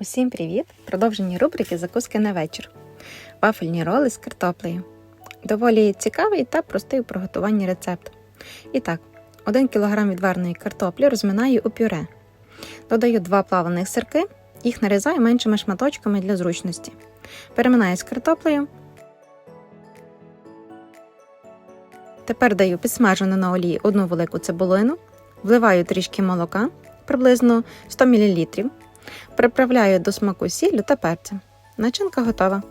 Усім привіт! Продовжені рубрики Закуски на вечір. Вафельні роли з картоплею. Доволі цікавий та простий у приготуванні рецепт. І так, 1 кг відварної картоплі розминаю у пюре. Додаю 2 плаваних сирки, їх нарізаю меншими шматочками для зручності. Переминаю з картоплею. Тепер даю підсмажену на олії одну велику цибулину, вливаю трішки молока, приблизно 100 мл. Приправляю до смаку сіллю та перцем. Начинка готова.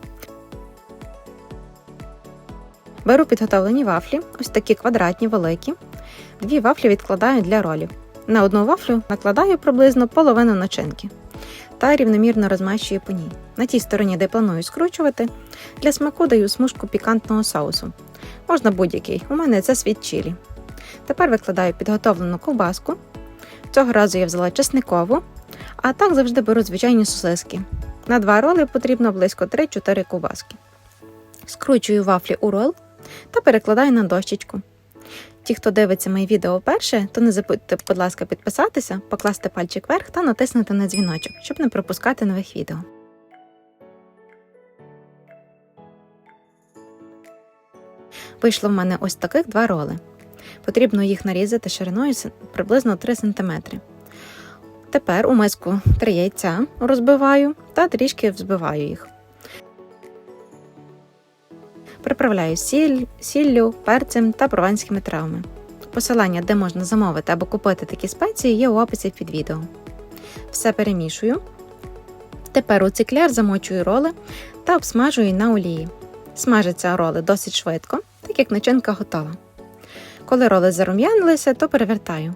Беру підготовлені вафлі, ось такі квадратні великі. Дві вафлі відкладаю для ролів. На одну вафлю накладаю приблизно половину начинки та рівномірно розмащую по ній. На тій стороні, де планую скручувати, для смаку даю смужку пікантного соусу. Можна будь-який, у мене це світ чилі. Тепер викладаю підготовлену ковбаску. Цього разу я взяла чесникову, а так завжди беру звичайні сосиски. На два роли потрібно близько 3-4 ковбаски. Скручую вафлі у рол та перекладаю на дощечку. Ті, хто дивиться мої відео вперше, то не забудьте, будь ласка, підписатися, покласти пальчик вверх та натиснути на дзвіночок, щоб не пропускати нових відео. Вийшло в мене ось таких два роли. Потрібно їх нарізати шириною приблизно 3 см. Тепер у миску три яйця розбиваю та трішки взбиваю їх. Приправляю сіль, сіллю, перцем та прованськими травами. Посилання, де можна замовити або купити такі спеції, є у описі під відео. Все перемішую. Тепер у цикляр замочую роли та обсмажую на олії. Смажаться роли досить швидко, так як начинка готова. Коли роли зарум'янилися, то перевертаю.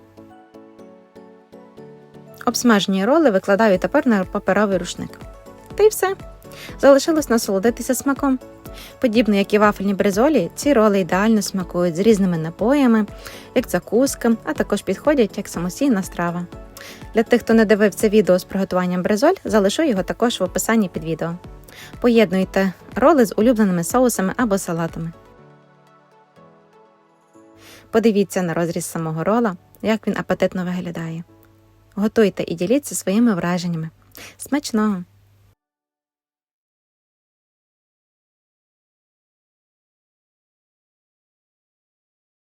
Обсмажені роли викладаю тепер на паперовий рушник. Та й все. Залишилось насолодитися смаком. Подібно як і вафельні бризолі, ці роли ідеально смакують з різними напоями, як закуска, а також підходять як самостійна страва. Для тих, хто не дивився відео з приготуванням бризоль, залишу його також в описанні під відео. Поєднуйте роли з улюбленими соусами або салатами. Подивіться на розріз самого рола, як він апетитно виглядає. Готуйте і діліться своїми враженнями. Смачного!